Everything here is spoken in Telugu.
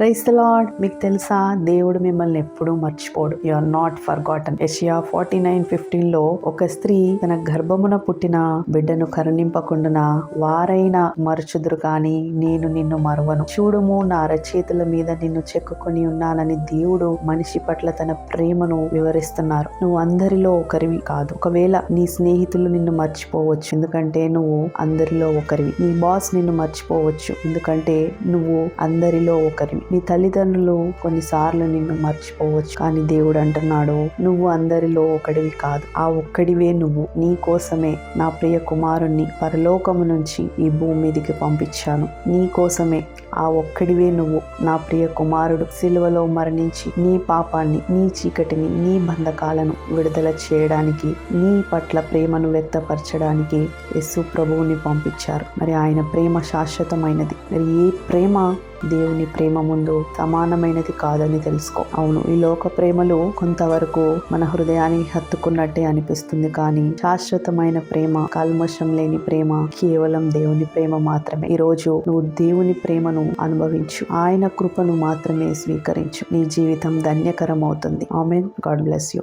ప్రైస్ లార్డ్ మీకు తెలుసా? దేవుడు మిమ్మల్ని ఎప్పుడూ మర్చిపోడు. You are not forgotten Isaiah forty nine ఫిఫ్టీన్లో ఒక స్త్రీ తన గర్భమున పుట్టిన బిడ్డను కరుణింపకుండా వారైనా మరచుదురు కానీ నేను నిన్ను మరవను. చూడుము నా రచయితల మీద నిన్ను చెక్కుకొని ఉన్నానని దేవుడు మనిషి పట్ల తన ప్రేమను వివరిస్తున్నారు. నువ్వు అందరిలో ఒకరివి కాదు. ఒకవేళ నీ స్నేహితులు నిన్ను మర్చిపోవచ్చు. ఎందుకంటే నువ్వు అందరిలో ఒకరివి. నీ బాస్ నిన్ను మర్చిపోవచ్చు. ఎందుకంటే నువ్వు అందరిలో ఒకరివి. నీ తల్లిదండ్రులు కొన్నిసార్లు నిన్ను మర్చిపోవచ్చు. కానీ దేవుడు అంటున్నాడు నువ్వు అందరిలో ఒకడివి కాదు. ఆ ఒక్కడివే నువ్వు. నీ కోసమే నా ప్రియ కుమారుణ్ణి పరలోకము నుంచి ఈ భూమి మీదకి పంపించాను. నీ కోసమే ఆ ఒక్కడివే నువ్వు. నా ప్రియ కుమారుడు సిలువలో మరణించి నీ పాపాన్ని నీ చీకటిని నీ బంధకాలను విడుదల చేయడానికి నీ పట్ల ప్రేమను వ్యక్తపరచడానికి యస్సు ప్రభువుని పంపించారు. మరి ఆయన ప్రేమ శాశ్వతమైనది. మరి ఏ ప్రేమ దేవుని ప్రేమ ముందు సమానమైనది కాదని తెలుసుకో. అవును ఈ లోక ప్రేమలు కొంతవరకు మన హృదయానికి హత్తుకున్నట్టే అనిపిస్తుంది కానీ శాశ్వతమైన ప్రేమ కల్మషం లేని ప్రేమ కేవలం దేవుని ప్రేమ మాత్రమే. ఈ రోజు నువ్వు దేవుని ప్రేమను అనుభవించు. ఆయన కృపను మాత్రమే స్వీకరించు. నీ జీవితం ధన్యకరం అవుతుంది ఆమెన్. God bless you.